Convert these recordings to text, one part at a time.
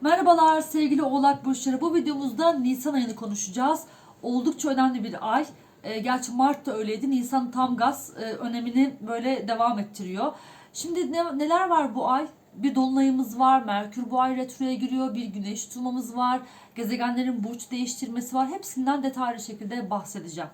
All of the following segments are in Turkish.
Merhabalar sevgili Oğlak Burçları. Bu videomuzda Nisan ayını konuşacağız. Oldukça önemli bir ay. E, gerçi Mart da öyleydi. Nisan tam gaz e, önemini böyle devam ettiriyor. Şimdi ne, neler var bu ay? Bir dolunayımız var. Merkür bu ay retroya giriyor. Bir güneş tutulmamız var. Gezegenlerin burç değiştirmesi var. Hepsinden detaylı şekilde bahsedeceğim.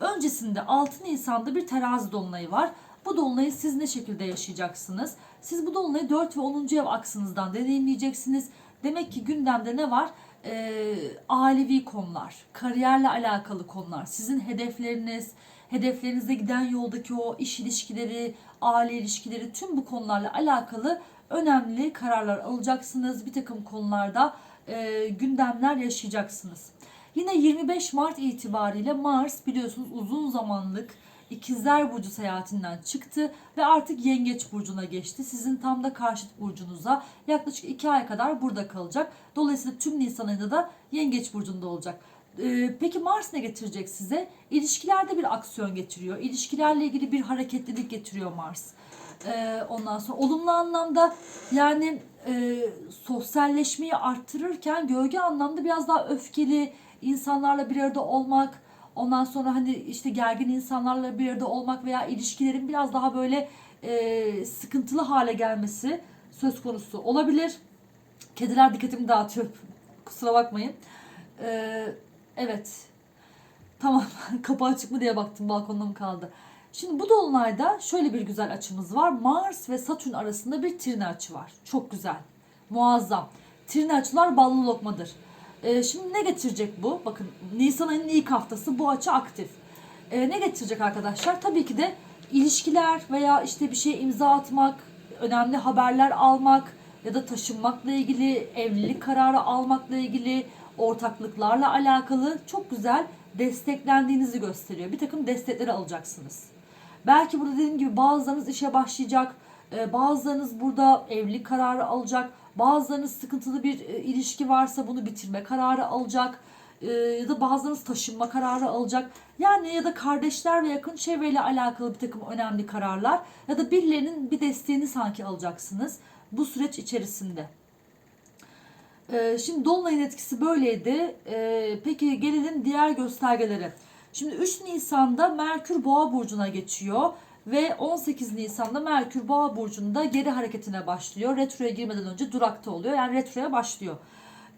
Öncesinde 6 Nisan'da bir terazi dolunayı var. Bu dolunayı siz ne şekilde yaşayacaksınız? Siz bu dolunayı 4 ve 10. ev aksınızdan deneyimleyeceksiniz. Demek ki gündemde ne var? Ee, ailevi konular, kariyerle alakalı konular, sizin hedefleriniz, hedeflerinize giden yoldaki o iş ilişkileri, aile ilişkileri tüm bu konularla alakalı önemli kararlar alacaksınız. Bir takım konularda e, gündemler yaşayacaksınız. Yine 25 Mart itibariyle Mars biliyorsunuz uzun zamanlık İkizler Burcu seyahatinden çıktı ve artık Yengeç Burcu'na geçti. Sizin tam da karşıt burcunuza yaklaşık 2 ay kadar burada kalacak. Dolayısıyla tüm Nisan ayında da Yengeç Burcu'nda olacak. Ee, peki Mars ne getirecek size? İlişkilerde bir aksiyon getiriyor. İlişkilerle ilgili bir hareketlilik getiriyor Mars. Ee, ondan sonra olumlu anlamda yani e, sosyalleşmeyi arttırırken gölge anlamda biraz daha öfkeli insanlarla bir arada olmak, ondan sonra hani işte gergin insanlarla bir arada olmak veya ilişkilerin biraz daha böyle e, sıkıntılı hale gelmesi söz konusu olabilir. Kediler dikkatimi dağıtıyor. Kusura bakmayın. Ee, evet. Tamam. Kapı açık mı diye baktım. Balkonda kaldı? Şimdi bu dolunayda şöyle bir güzel açımız var. Mars ve Satürn arasında bir trine açı var. Çok güzel. Muazzam. Trine açılar ballı lokmadır. Ee, şimdi ne getirecek bu? Bakın Nisan ayının ilk haftası bu açı aktif. Ee, ne getirecek arkadaşlar? Tabii ki de ilişkiler veya işte bir şeye imza atmak, önemli haberler almak ya da taşınmakla ilgili, evlilik kararı almakla ilgili, ortaklıklarla alakalı çok güzel desteklendiğinizi gösteriyor. Bir takım destekleri alacaksınız. Belki burada dediğim gibi bazılarınız işe başlayacak, e, bazılarınız burada evlilik kararı alacak, bazılarınız sıkıntılı bir e, ilişki varsa bunu bitirme kararı alacak e, ya da bazılarınız taşınma kararı alacak. Yani ya da kardeşler ve yakın çevreyle alakalı bir takım önemli kararlar ya da birilerinin bir desteğini sanki alacaksınız bu süreç içerisinde. Ee, Şimdi Dolunay'ın etkisi böyleydi. Ee, Peki gelelim diğer göstergelere. Şimdi 3 Nisan'da Merkür Boğa burcuna geçiyor ve 18 Nisan'da Merkür Boğa burcunda geri hareketine başlıyor. Retroya girmeden önce durakta oluyor. Yani retroya başlıyor.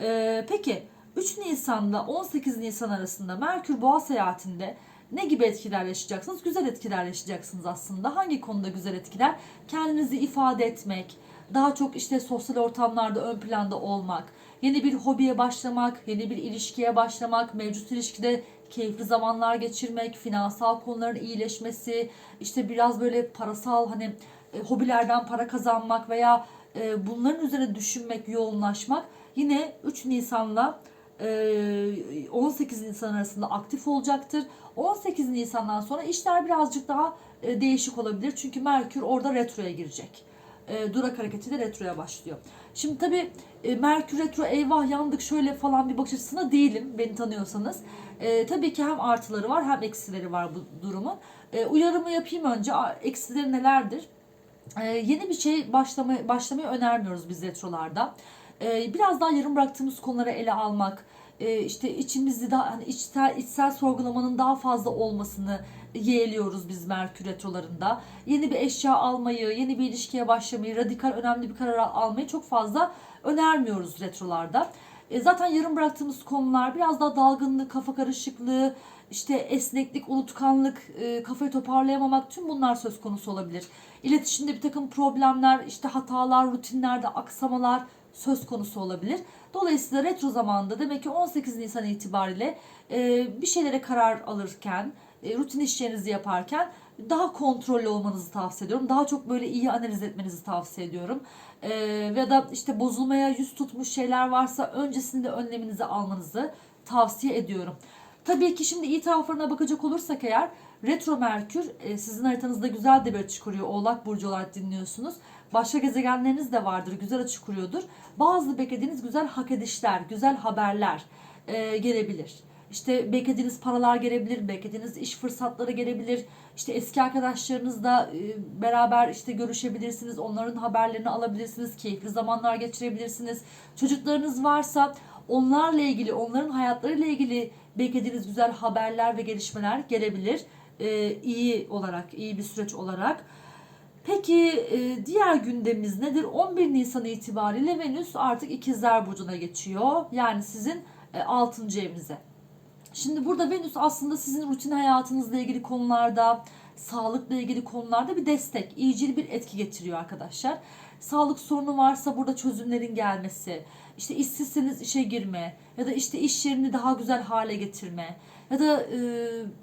Ee, Peki 3 Nisan'da 18 Nisan arasında Merkür Boğa seyahatinde ne gibi etkiler yaşayacaksınız? Güzel etkiler yaşayacaksınız aslında. Hangi konuda güzel etkiler? Kendinizi ifade etmek, daha çok işte sosyal ortamlarda ön planda olmak, yeni bir hobiye başlamak, yeni bir ilişkiye başlamak, mevcut ilişkide keyifli zamanlar geçirmek, finansal konuların iyileşmesi, işte biraz böyle parasal hani e, hobilerden para kazanmak veya e, bunların üzerine düşünmek, yoğunlaşmak yine 3 Nisan'la e, 18 Nisan arasında aktif olacaktır. 18 Nisan'dan sonra işler birazcık daha e, değişik olabilir. Çünkü Merkür orada retroya girecek. E, durak hareketi de retroya başlıyor. Şimdi tabii e, Merkür retro eyvah yandık şöyle falan bir bakış açısında değilim beni tanıyorsanız. E, tabii ki hem artıları var hem eksileri var bu durumun. E, uyarımı yapayım önce. Eksileri nelerdir? E, yeni bir şey başlamayı, başlamayı önermiyoruz biz retrolarda. E, biraz daha yarım bıraktığımız konuları ele almak, e, işte içimizde daha hani içsel, içsel sorgulamanın daha fazla olmasını yeğliyoruz biz Merkür retrolarında. Yeni bir eşya almayı, yeni bir ilişkiye başlamayı, radikal önemli bir karar almayı çok fazla önermiyoruz retrolarda. E, zaten yarım bıraktığımız konular biraz daha dalgınlık, kafa karışıklığı, işte esneklik, unutkanlık, e, kafayı toparlayamamak tüm bunlar söz konusu olabilir. İletişimde bir takım problemler, işte hatalar, rutinlerde aksamalar söz konusu olabilir. Dolayısıyla retro zamanında demek ki 18 Nisan itibariyle e, bir şeylere karar alırken, e, rutin işlerinizi yaparken daha kontrollü olmanızı tavsiye ediyorum. Daha çok böyle iyi analiz etmenizi tavsiye ediyorum. E, ya da işte bozulmaya yüz tutmuş şeyler varsa öncesinde önleminizi almanızı tavsiye ediyorum. Tabii ki şimdi iyi taraflarına bakacak olursak eğer Retro Merkür e, sizin haritanızda güzel de bir açı kuruyor. Oğlak Burcu olarak dinliyorsunuz. Başka gezegenleriniz de vardır. Güzel açı kuruyordur. Bazı beklediğiniz güzel hak edişler, güzel haberler e, gelebilir. İşte beklediğiniz paralar gelebilir, beklediğiniz iş fırsatları gelebilir. İşte eski arkadaşlarınızla e, beraber işte görüşebilirsiniz, onların haberlerini alabilirsiniz, keyifli zamanlar geçirebilirsiniz. Çocuklarınız varsa onlarla ilgili, onların hayatlarıyla ilgili beklediğiniz güzel haberler ve gelişmeler gelebilir. E, iyi olarak, iyi bir süreç olarak. Peki e, diğer gündemimiz nedir? 11 Nisan itibariyle Venüs artık İkizler Burcu'na geçiyor. Yani sizin e, 6. evinize. Şimdi burada Venüs aslında sizin rutin hayatınızla ilgili konularda, sağlıkla ilgili konularda bir destek, iyicil bir etki getiriyor arkadaşlar. Sağlık sorunu varsa burada çözümlerin gelmesi, işte işsizseniz işe girme ya da işte iş yerini daha güzel hale getirme ya da e,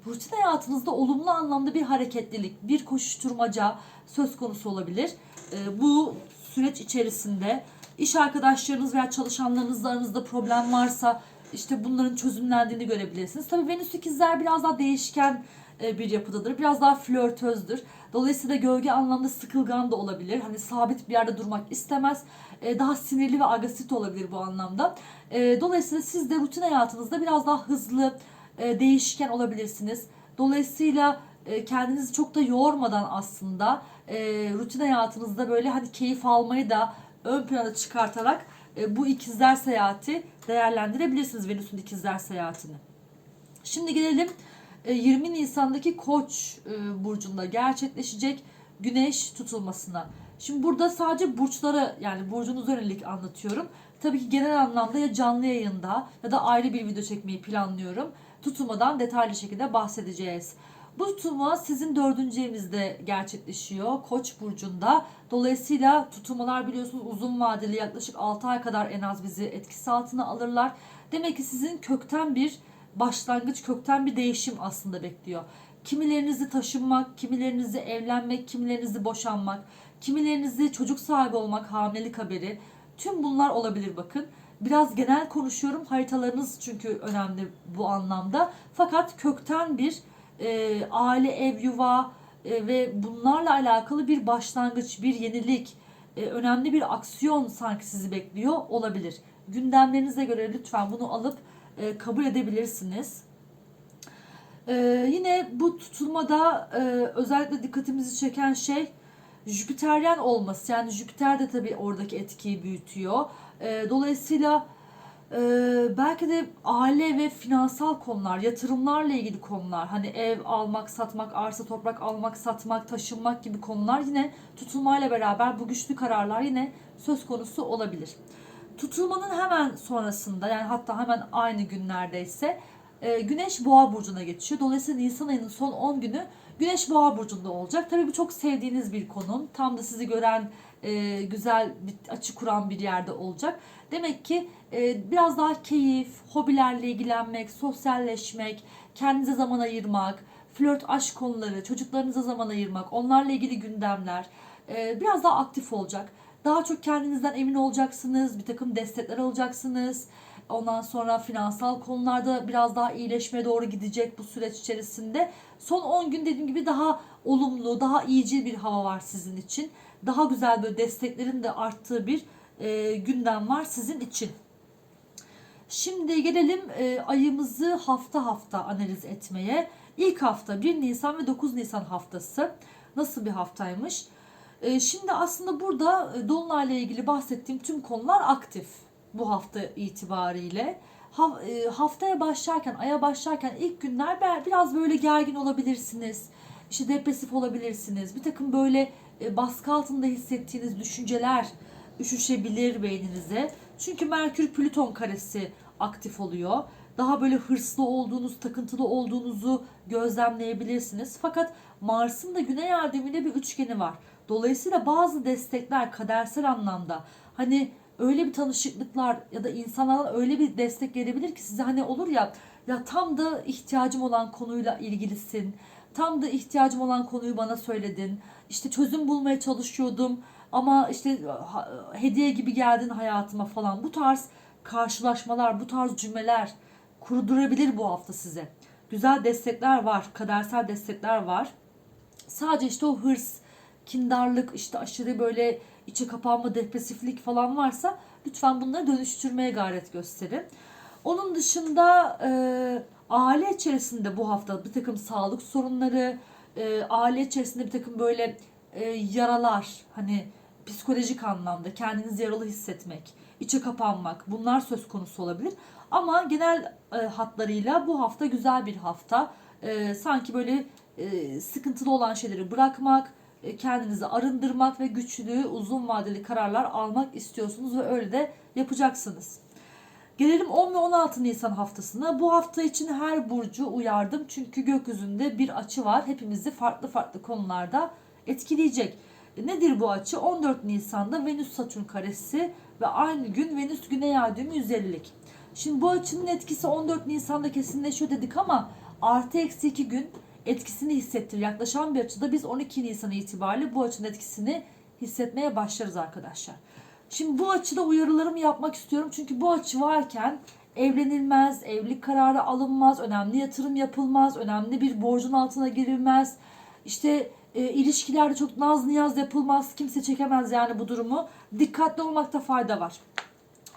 rutin hayatınızda olumlu anlamda bir hareketlilik, bir koşuşturmaca söz konusu olabilir. E, bu süreç içerisinde iş arkadaşlarınız veya çalışanlarınızla aranızda problem varsa işte bunların çözümlendiğini görebilirsiniz. Tabii Venüs ikizler biraz daha değişken e, bir yapıdadır. Biraz daha flörtözdür. Dolayısıyla gölge anlamda sıkılgan da olabilir. Hani sabit bir yerde durmak istemez. E, Daha sinirli ve agresif olabilir bu anlamda. E, Dolayısıyla siz de rutin hayatınızda biraz daha hızlı, değişken olabilirsiniz. Dolayısıyla kendinizi çok da yormadan aslında rutin hayatınızda böyle hani keyif almayı da ön plana çıkartarak e, bu ikizler seyahati değerlendirebilirsiniz Venüs'ün ikizler seyahatini. Şimdi gelelim e, 20 Nisan'daki Koç e, burcunda gerçekleşecek güneş tutulmasına. Şimdi burada sadece burçlara yani burcunuza yönelik anlatıyorum. Tabii ki genel anlamda ya canlı yayında ya da ayrı bir video çekmeyi planlıyorum. Tutulmadan detaylı şekilde bahsedeceğiz. Bu tutulma sizin dördüncü evinizde gerçekleşiyor. Koç burcunda. Dolayısıyla tutulmalar biliyorsunuz uzun vadeli yaklaşık 6 ay kadar en az bizi etkisi altına alırlar. Demek ki sizin kökten bir başlangıç, kökten bir değişim aslında bekliyor. Kimilerinizi taşınmak, kimilerinizi evlenmek, kimilerinizi boşanmak, kimilerinizi çocuk sahibi olmak, hamilelik haberi. Tüm bunlar olabilir bakın. Biraz genel konuşuyorum. Haritalarınız çünkü önemli bu anlamda. Fakat kökten bir e, aile, ev, yuva e, ve bunlarla alakalı bir başlangıç, bir yenilik, e, önemli bir aksiyon sanki sizi bekliyor olabilir. Gündemlerinize göre lütfen bunu alıp e, kabul edebilirsiniz. E, yine bu tutulmada e, özellikle dikkatimizi çeken şey Jüpiteryen olması. Yani Jüpiter de tabii oradaki etkiyi büyütüyor. E, dolayısıyla e, belki de aile ve finansal konular, yatırımlarla ilgili konular, hani ev almak, satmak, arsa, toprak almak, satmak, taşınmak gibi konular yine tutulmayla beraber bu güçlü kararlar yine söz konusu olabilir. Tutulmanın hemen sonrasında yani hatta hemen aynı günlerdeyse e, Güneş Boğa burcuna geçiyor. Dolayısıyla Nisan ayının son 10 günü Güneş Boğa burcunda olacak. Tabii bu çok sevdiğiniz bir konum. Tam da sizi gören e, güzel bir açı kuran bir yerde olacak. Demek ki e, biraz daha keyif, hobilerle ilgilenmek, sosyalleşmek, kendinize zaman ayırmak, flört aşk konuları, çocuklarınıza zaman ayırmak, onlarla ilgili gündemler e, biraz daha aktif olacak. Daha çok kendinizden emin olacaksınız, bir takım destekler alacaksınız. Ondan sonra finansal konularda biraz daha iyileşmeye doğru gidecek bu süreç içerisinde. Son 10 gün dediğim gibi daha olumlu, daha iyicil bir hava var sizin için. Daha güzel böyle desteklerin de arttığı bir e, gündem var sizin için. Şimdi gelelim e, ayımızı hafta hafta analiz etmeye. İlk hafta 1 Nisan ve 9 Nisan haftası nasıl bir haftaymış? E, şimdi aslında burada e, Dolunay'la ilgili bahsettiğim tüm konular aktif bu hafta itibariyle. Ha, e, haftaya başlarken, aya başlarken ilk günler biraz böyle gergin olabilirsiniz. İşte depresif olabilirsiniz. Bir takım böyle e, baskı altında hissettiğiniz düşünceler üşüşebilir beyninize. Çünkü Merkür Plüton karesi aktif oluyor. Daha böyle hırslı olduğunuz, takıntılı olduğunuzu gözlemleyebilirsiniz. Fakat Mars'ın da Güney yardımıyla bir üçgeni var. Dolayısıyla bazı destekler kadersel anlamda hani öyle bir tanışıklıklar ya da insanlardan öyle bir destek gelebilir ki size hani olur ya ya tam da ihtiyacım olan konuyla ilgilisin. Tam da ihtiyacım olan konuyu bana söyledin. İşte çözüm bulmaya çalışıyordum ama işte hediye gibi geldin hayatıma falan. Bu tarz karşılaşmalar, bu tarz cümleler kurdurabilir bu hafta size. Güzel destekler var, kadersel destekler var. Sadece işte o hırs, kindarlık, işte aşırı böyle içe kapanma, depresiflik falan varsa lütfen bunları dönüştürmeye gayret gösterin. Onun dışında e, aile içerisinde bu hafta bir takım sağlık sorunları, e, aile içerisinde bir takım böyle e, yaralar, hani psikolojik anlamda kendinizi yaralı hissetmek, içe kapanmak bunlar söz konusu olabilir. Ama genel e, hatlarıyla bu hafta güzel bir hafta. E, sanki böyle e, sıkıntılı olan şeyleri bırakmak, kendinizi arındırmak ve güçlü, uzun vadeli kararlar almak istiyorsunuz ve öyle de yapacaksınız. Gelelim 10 ve 16 Nisan haftasına. Bu hafta için her burcu uyardım çünkü gökyüzünde bir açı var. Hepimizi farklı farklı konularda etkileyecek. E, Nedir bu açı? 14 Nisan'da Venüs Satürn karesi ve aynı gün Venüs Güney Ay düğümü 150'lik. Şimdi bu açının etkisi 14 Nisan'da kesinleşiyor dedik ama artı eksi 2 gün etkisini hissettir. Yaklaşan bir açıda biz 12 Nisan itibariyle bu açının etkisini hissetmeye başlarız arkadaşlar. Şimdi bu açıda uyarılarımı yapmak istiyorum. Çünkü bu açı varken evlenilmez, evlilik kararı alınmaz, önemli yatırım yapılmaz, önemli bir borcun altına girilmez. İşte e, ilişkilerde çok naz niyaz yapılmaz. Kimse çekemez yani bu durumu. Dikkatli olmakta fayda var.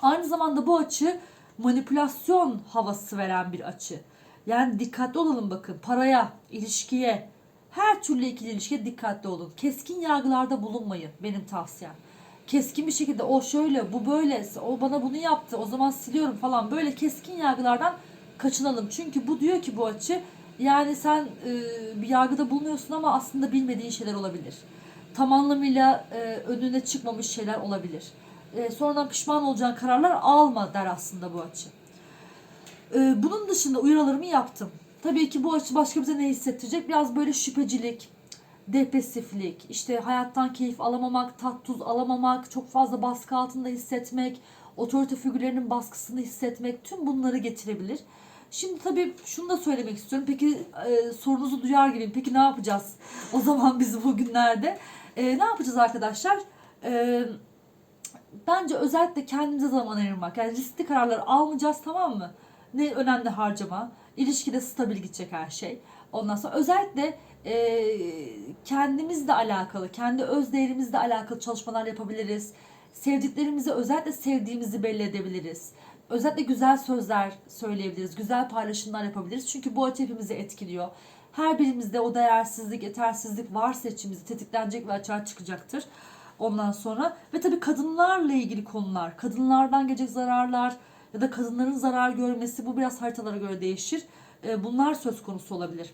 Aynı zamanda bu açı manipülasyon havası veren bir açı. Yani dikkatli olalım bakın. Paraya, ilişkiye, her türlü ikili ilişkiye dikkatli olun. Keskin yargılarda bulunmayın benim tavsiyem. Keskin bir şekilde o şöyle, bu böyle, o bana bunu yaptı, o zaman siliyorum falan böyle keskin yargılardan kaçınalım. Çünkü bu diyor ki bu açı yani sen e, bir yargıda bulunuyorsun ama aslında bilmediğin şeyler olabilir. Tam anlamıyla e, önüne çıkmamış şeyler olabilir. E, sonradan pişman olacağın kararlar alma der aslında bu açı. E, bunun dışında uyarılarımı yaptım. Tabii ki bu açı başka bize ne hissettirecek? Biraz böyle şüphecilik, depresiflik, işte hayattan keyif alamamak, tat tuz alamamak, çok fazla baskı altında hissetmek, otorite figürlerinin baskısını hissetmek tüm bunları getirebilir. Şimdi tabii şunu da söylemek istiyorum. Peki e, sorunuzu duyar gibiyim. Peki ne yapacağız o zaman biz bugünlerde? E, ne yapacağız arkadaşlar? E, bence özellikle kendimize zaman ayırmak. Yani riskli kararlar almayacağız tamam mı? Ne önemli harcama. İlişkide stabil gidecek her şey. Ondan sonra özellikle e, kendimizle alakalı, kendi öz değerimizle alakalı çalışmalar yapabiliriz. Sevdiklerimizi, özellikle sevdiğimizi belli edebiliriz. Özellikle güzel sözler söyleyebiliriz, güzel paylaşımlar yapabiliriz. Çünkü bu açı hepimizi etkiliyor. Her birimizde o değersizlik, yetersizlik varsa içimizde tetiklenecek ve açığa çıkacaktır. Ondan sonra ve tabii kadınlarla ilgili konular, kadınlardan gelecek zararlar ya da kadınların zarar görmesi bu biraz haritalara göre değişir. E, Bunlar söz konusu olabilir.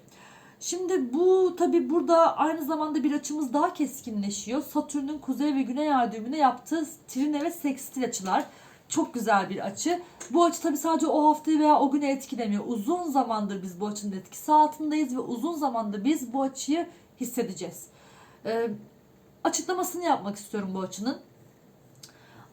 Şimdi bu tabi burada aynı zamanda bir açımız daha keskinleşiyor. Satürn'ün kuzey ve güney ay düğümüne yaptığı trine ve sekstil açılar. Çok güzel bir açı. Bu açı tabi sadece o haftayı veya o günü etkilemiyor. Uzun zamandır biz bu açının etkisi altındayız ve uzun zamandır biz bu açıyı hissedeceğiz. Ee, açıklamasını yapmak istiyorum bu açının.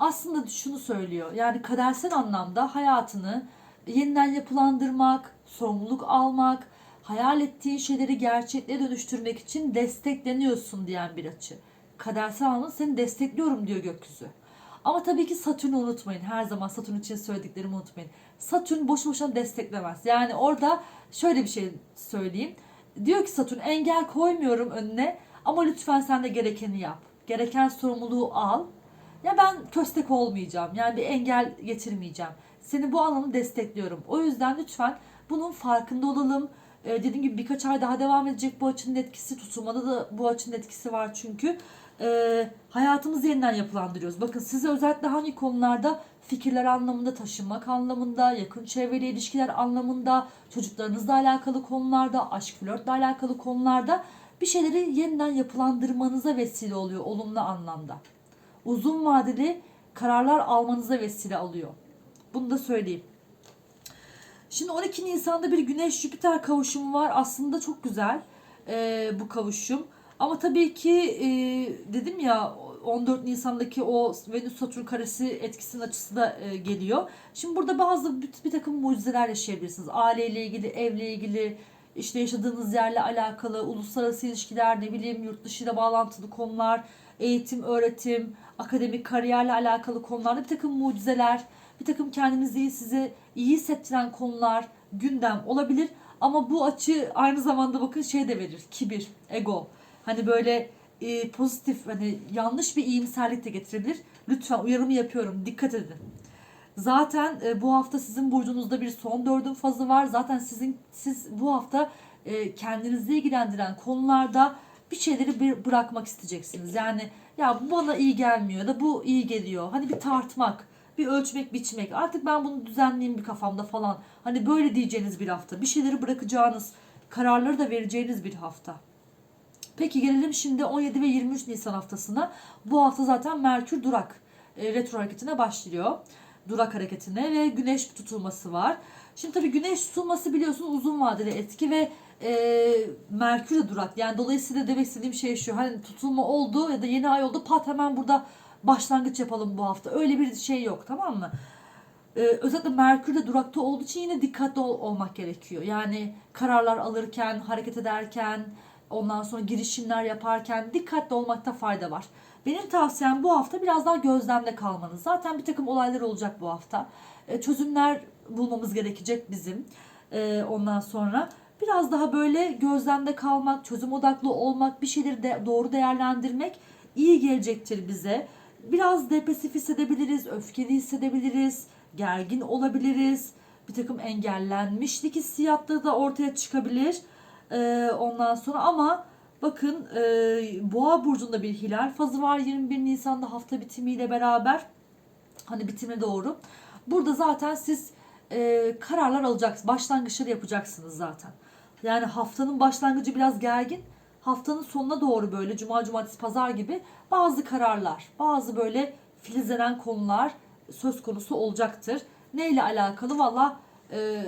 Aslında şunu söylüyor. Yani kadersel anlamda hayatını yeniden yapılandırmak, sorumluluk almak, hayal ettiğin şeyleri gerçekliğe dönüştürmek için destekleniyorsun diyen bir açı. Kadersel anlamda seni destekliyorum diyor gökyüzü. Ama tabii ki Satürn'ü unutmayın. Her zaman Satürn için söylediklerimi unutmayın. Satürn boşu boşuna desteklemez. Yani orada şöyle bir şey söyleyeyim. Diyor ki Satürn engel koymuyorum önüne ama lütfen sen de gerekeni yap. Gereken sorumluluğu al. Ya ben köstek olmayacağım. Yani bir engel getirmeyeceğim. Seni bu alanı destekliyorum. O yüzden lütfen bunun farkında olalım. Ee, dediğim gibi birkaç ay daha devam edecek bu açının etkisi. Tutulmada da bu açının etkisi var çünkü. Ee, hayatımızı yeniden yapılandırıyoruz. Bakın size özellikle hangi konularda fikirler anlamında, taşınmak anlamında, yakın çevreyle ilişkiler anlamında, çocuklarınızla alakalı konularda, aşk flörtle alakalı konularda bir şeyleri yeniden yapılandırmanıza vesile oluyor olumlu anlamda. Uzun vadeli kararlar almanıza vesile alıyor. Bunu da söyleyeyim. Şimdi 12 Nisan'da bir Güneş Jüpiter kavuşumu var. Aslında çok güzel e, bu kavuşum. Ama tabii ki e, dedim ya 14 Nisan'daki o Venüs Satürn karesi etkisinin açısı da e, geliyor. Şimdi burada bazı bir, bir takım mucizeler yaşayabilirsiniz. Aileyle ilgili, evle ilgili, işte yaşadığınız yerle alakalı, uluslararası ilişkiler, ne bileyim yurt dışıyla bağlantılı konular, eğitim, öğretim, akademik kariyerle alakalı konularda bir takım mucizeler, bir takım kendinizi size iyi hissettiren konular gündem olabilir. Ama bu açı aynı zamanda bakın şey de verir. Kibir, ego. Hani böyle e, pozitif hani yanlış bir iyimserlik de getirebilir. Lütfen uyarımı yapıyorum. Dikkat edin. Zaten e, bu hafta sizin burcunuzda bir son dördün fazı var. Zaten sizin siz bu hafta e, kendinizi ilgilendiren konularda bir şeyleri bir bırakmak isteyeceksiniz. Yani ya bu bana iyi gelmiyor da bu iyi geliyor. Hani bir tartmak, bir ölçmek, biçmek. Artık ben bunu düzenleyeyim bir kafamda falan. Hani böyle diyeceğiniz bir hafta. Bir şeyleri bırakacağınız, kararları da vereceğiniz bir hafta. Peki gelelim şimdi 17 ve 23 Nisan haftasına. Bu hafta zaten Merkür durak e, retro hareketine başlıyor. Durak hareketine ve güneş tutulması var. Şimdi tabii güneş tutulması biliyorsunuz uzun vadeli etki ve e, Merkür de durak. Yani dolayısıyla demek istediğim şey şu. Hani tutulma oldu ya da yeni ay oldu pat hemen burada başlangıç yapalım bu hafta. Öyle bir şey yok tamam mı? Ee, özellikle Merkür de durakta olduğu için yine dikkatli ol- olmak gerekiyor. Yani kararlar alırken, hareket ederken, ondan sonra girişimler yaparken dikkatli olmakta fayda var. Benim tavsiyem bu hafta biraz daha gözlemde kalmanız. Zaten bir takım olaylar olacak bu hafta. Ee, çözümler bulmamız gerekecek bizim. Ee, ondan sonra biraz daha böyle gözlemde kalmak, çözüm odaklı olmak, bir şeyleri de doğru değerlendirmek iyi gelecektir bize. Biraz depresif hissedebiliriz, öfkeli hissedebiliriz, gergin olabiliriz. Bir takım engellenmişlik hissiyatları da ortaya çıkabilir. Ee, ondan sonra ama bakın e, Boğa burcunda bir hilal fazı var 21 Nisan'da hafta bitimiyle beraber. Hani bitime doğru. Burada zaten siz e, kararlar alacaksınız. Başlangıçları yapacaksınız zaten. Yani haftanın başlangıcı biraz gergin. Haftanın sonuna doğru böyle cuma, cumartesi, pazar gibi bazı kararlar, bazı böyle filizlenen konular söz konusu olacaktır. Neyle alakalı? Valla e,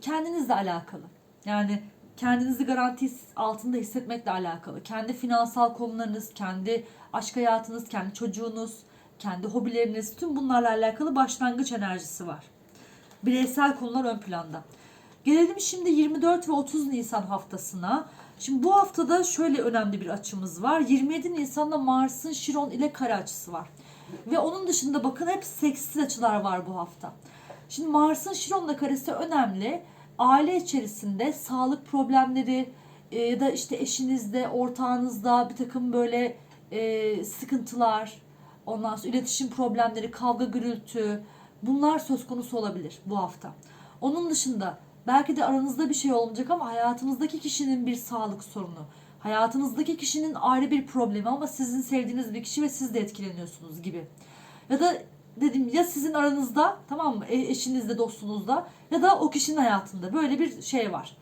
kendinizle alakalı. Yani kendinizi garanti altında hissetmekle alakalı. Kendi finansal konularınız, kendi aşk hayatınız, kendi çocuğunuz, kendi hobileriniz tüm bunlarla alakalı başlangıç enerjisi var. Bireysel konular ön planda. Gelelim şimdi 24 ve 30 Nisan haftasına. Şimdi bu haftada şöyle önemli bir açımız var. 27 Nisan'da Mars'ın Şiron ile kare açısı var. Ve onun dışında bakın hep seksiz açılar var bu hafta. Şimdi Mars'ın Şiron'la karesi önemli. Aile içerisinde sağlık problemleri e, ya da işte eşinizde, ortağınızda bir takım böyle e, sıkıntılar, ondan sonra iletişim problemleri, kavga gürültü bunlar söz konusu olabilir bu hafta. Onun dışında belki de aranızda bir şey olmayacak ama hayatınızdaki kişinin bir sağlık sorunu, hayatınızdaki kişinin ayrı bir problemi ama sizin sevdiğiniz bir kişi ve siz de etkileniyorsunuz gibi. Ya da dedim ya sizin aranızda tamam mı E- eşinizde dostunuzda ya da o kişinin hayatında böyle bir şey var.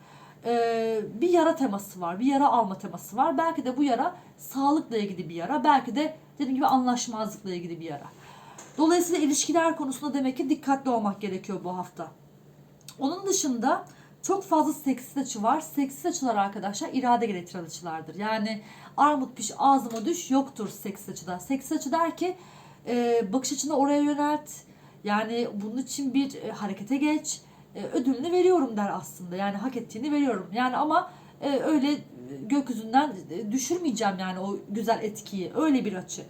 Ee, bir yara teması var, bir yara alma teması var. Belki de bu yara sağlıkla ilgili bir yara, belki de dediğim gibi anlaşmazlıkla ilgili bir yara. Dolayısıyla ilişkiler konusunda demek ki dikkatli olmak gerekiyor bu hafta. Onun dışında çok fazla seksiz açı var. Seksiz açılar arkadaşlar irade gerektiren açılardır. Yani armut piş ağzıma düş yoktur seksiz açıda. Seksiz açı der ki e, bakış açını oraya yönelt. Yani bunun için bir e, harekete geç. E, ödülünü veriyorum der aslında. Yani hak ettiğini veriyorum. Yani ama e, öyle gökyüzünden e, düşürmeyeceğim yani o güzel etkiyi. Öyle bir açı.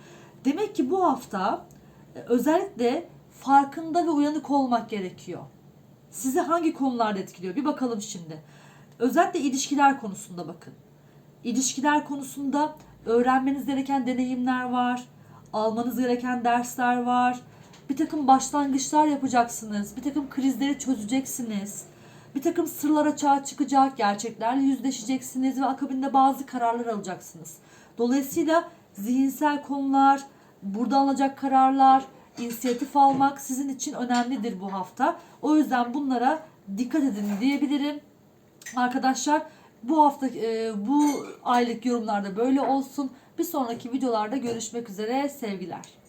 Demek ki bu hafta e, özellikle farkında ve uyanık olmak gerekiyor. Sizi hangi konularda etkiliyor? Bir bakalım şimdi. Özellikle ilişkiler konusunda bakın. İlişkiler konusunda öğrenmeniz gereken deneyimler var. Almanız gereken dersler var. Bir takım başlangıçlar yapacaksınız. Bir takım krizleri çözeceksiniz. Bir takım sırlar açığa çıkacak, gerçeklerle yüzleşeceksiniz ve akabinde bazı kararlar alacaksınız. Dolayısıyla zihinsel konular, burada alınacak kararlar, inisiyatif almak sizin için önemlidir bu hafta. O yüzden bunlara dikkat edin diyebilirim. Arkadaşlar bu hafta e, bu aylık yorumlarda böyle olsun. Bir sonraki videolarda görüşmek üzere. Sevgiler.